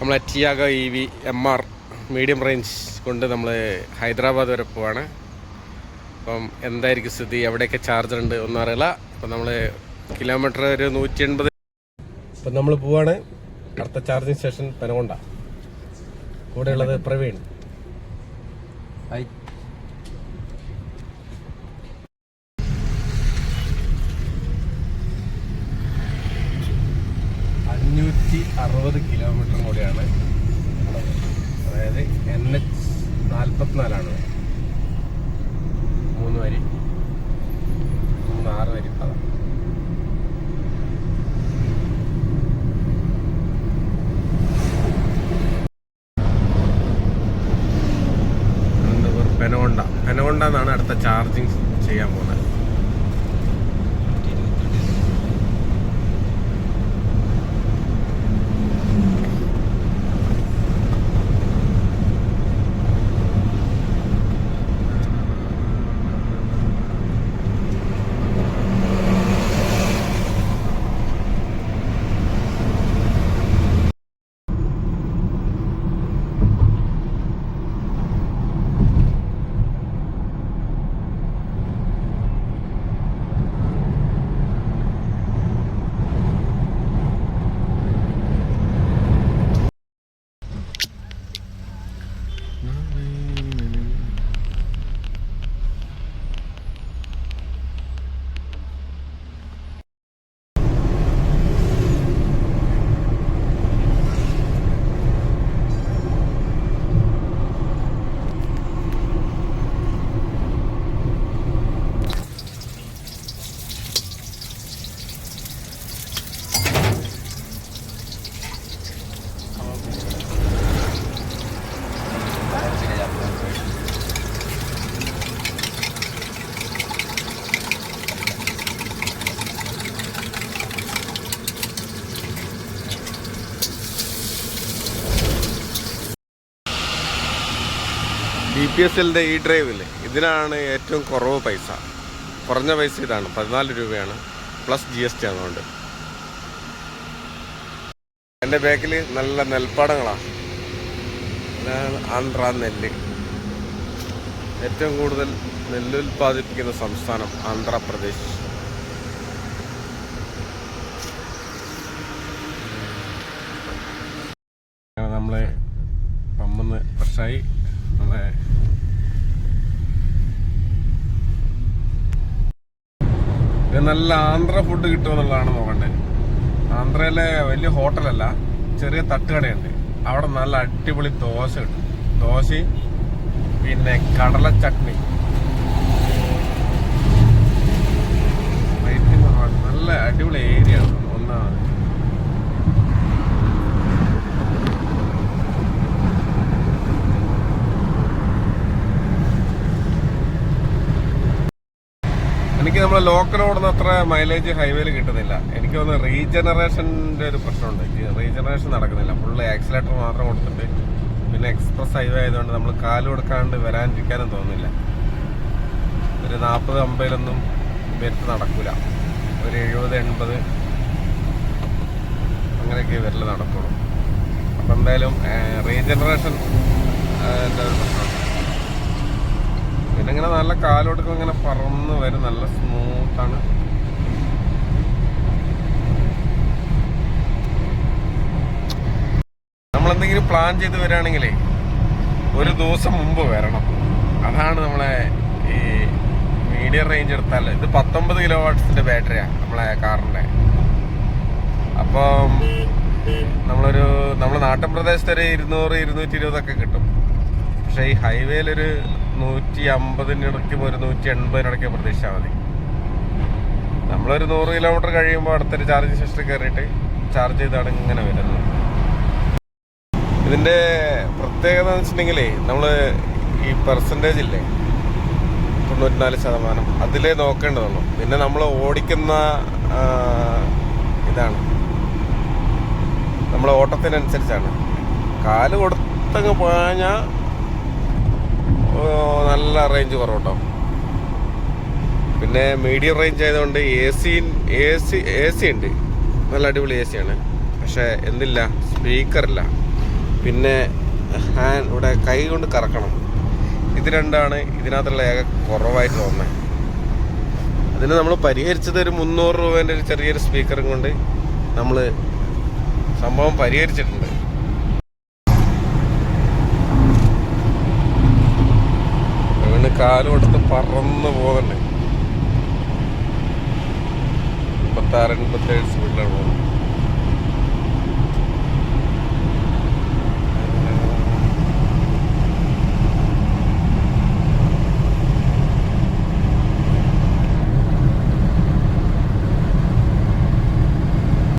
നമ്മളെ Tiago E V M R medium range കൊണ്ട് നമ്മൾ ഹൈദരാബാദ് വരെ പോവാണ്. അപ്പം എന്തായിരിക്കും സ്ഥിതി? എവിടെയൊക്കെ ചാർജർ ഉണ്ട് ഒന്നും അറിയില്ല. അപ്പം നമ്മൾ കിലോമീറ്റർ ഒരു നൂറ്റി എൺപത് അപ്പം നമ്മൾ പോവാണ്. അടുത്ത ചാർജിങ് സ്റ്റേഷൻ പനകൊണ്ട കൂടെയുള്ളത് പ്രവീൺ. ഹായ് അറുപത് കിലോമീറ്റർ കൂടിയാണ്. ബി പി എസ് എല്ലിന്റെ ഈ ഡ്രൈവില്ലേ ഇതിനാണ് ഏറ്റവും കുറവ് പൈസ. കുറഞ്ഞ പൈസ ഇതാണ്. പതിനാല് രൂപയാണ് പ്ലസ് ജി എസ് ടി അതുകൊണ്ട് എന്റെ ബാക്കിൽ നല്ല നെൽപ്പാടങ്ങളാണ് ആന്ധ്ര നെല്ല്. ഏറ്റവും കൂടുതൽ നെല്ല് ഉൽപ്പാദിപ്പിക്കുന്ന സംസ്ഥാനം ആന്ധ്രാപ്രദേശ്. നമ്മളെ പമ്മെന്ന് ഫ്രഷായി. നല്ല ആന്ധ്ര ഫുഡ് കിട്ടുമെന്നുള്ളതാണ് നോക്കണ്ടേ. ആന്ധ്രയിലെ വലിയ ഹോട്ടലല്ല ചെറിയ തട്ടുകടയുണ്ട് അവിടെ നല്ല അടിപൊളി ദോശ കിട്ടും. ദോശയും പിന്നെ കടല ചട്നി. നല്ല അടിപൊളി ഏരിയ ആണ്. ഒന്നാമത്. എനിക്ക് നമ്മളെ ലോക്കൽ ഓടുന്ന അത്ര മൈലേജ് ഹൈവേയിൽ കിട്ടുന്നില്ല. എനിക്ക് തോന്നുന്നു റീജനറേഷന്റെ ഒരു പ്രശ്നമുണ്ട്. റീജനറേഷൻ നടക്കുന്നില്ല. ഫുള്ള് ആക്സിലേറ്റർ മാത്രം കൊടുത്തിട്ട് പിന്നെ എക്സ്പ്രസ് ഹൈവേ ആയതുകൊണ്ട് നമ്മൾ കാൽ കൊടുക്കാണ്ട് വരാനിരിക്കാനും തോന്നുന്നില്ല. ഒരു നാൽപ്പത് അമ്പതിലൊന്നും വരുത്ത് നടക്കൂല. ഒരു എഴുപത് എൺപത് അങ്ങനെയൊക്കെ വരൽ നടക്കുള്ളൂ. അപ്പം എന്തായാലും റീജനറേഷൻ ഒരു പ്രശ്നമുണ്ട്. ഇങ്ങനെ നല്ല കാലോടക്കം ഇങ്ങനെ പറന്ന് വരും. നല്ല സ്മൂത്താണ് നമ്മൾ എന്തെങ്കിലും പ്ലാൻ ചെയ്ത് വരികയാണെങ്കിലേ ഒരു ദിവസം മുമ്പ് വരണം. അതാണ് നമ്മളെ ഈ മീഡിയം റേഞ്ച് എടുത്താൽ ഇത് പത്തൊമ്പത് കിലോ വാട്ട്സിന്റെ ബാറ്ററിയാണ് നമ്മളെ കാറിന്റെ. അപ്പം നമ്മളൊരു നമ്മുടെ നാട്ടിൻ പ്രദേശത്തൊരു ഇരുന്നൂറ് ഇരുന്നൂറ്റി ഇരുപതൊക്കെ കിട്ടും. പക്ഷേ ഈ ഹൈവേയിലൊരു നൂറ്റി അമ്പതിന്റെ ഇടയ്ക്കും ഒരു നൂറ്റി എൺപതിനിടയ്ക്ക് പ്രതീക്ഷിച്ചാൽ മതി. നമ്മളൊരു നൂറ് കിലോമീറ്റർ കഴിയുമ്പോൾ അടുത്തൊരു ചാർജിങ് സ്റ്റേഷനിൽ കയറിയിട്ട് ചാർജ് ചെയ്താണ് ഇങ്ങനെ വരുന്നത്. ഇതിന്റെ പ്രത്യേകത എന്ന് വെച്ചിട്ടുണ്ടെങ്കിലേ നമ്മൾ ഈ പെർസെന്റേജ് ഇല്ലേ തൊണ്ണൂറ്റിനാല് ശതമാനം അതിലേ നോക്കേണ്ടതുള്ളൂ. പിന്നെ നമ്മൾ ഓടിക്കുന്ന ഇതാണ്. നമ്മൾ ഓട്ടത്തിനനുസരിച്ചാണ്. കാൽ കൊടുത്തങ്ങ് പാഞ്ഞാൽ നല്ല റേഞ്ച് കുറവുണ്ടോ? പിന്നെ മീഡിയം റേഞ്ച് ആയതുകൊണ്ട് A C A C A C ഉണ്ട്. നല്ല അടിപൊളി എ സി പക്ഷേ പക്ഷെ എന്തില്ല സ്പീക്കറില്ല പിന്നെ ഹാൻ ഇവിടെ കൈ കൊണ്ട് കറക്കണം. ഇത് രണ്ടാണ് ഇതിനകത്തുള്ള ഏക കുറവായിട്ട് തോന്നുന്നത് അതിന് നമ്മൾ പരിഹരിച്ചത് ഒരു മുന്നൂറ് രൂപേന്റെ ഒരു ചെറിയൊരു സ്പീക്കറും കൊണ്ട് നമ്മൾ സംഭവം പരിഹരിച്ചിട്ടുണ്ട്. കൊടുത്ത് പറന്ന് പോകുന്നുണ്ട് മുപ്പത്താറ് എൺപത്തേഴ് സ്പീഡിലാണ് പോകുന്നത്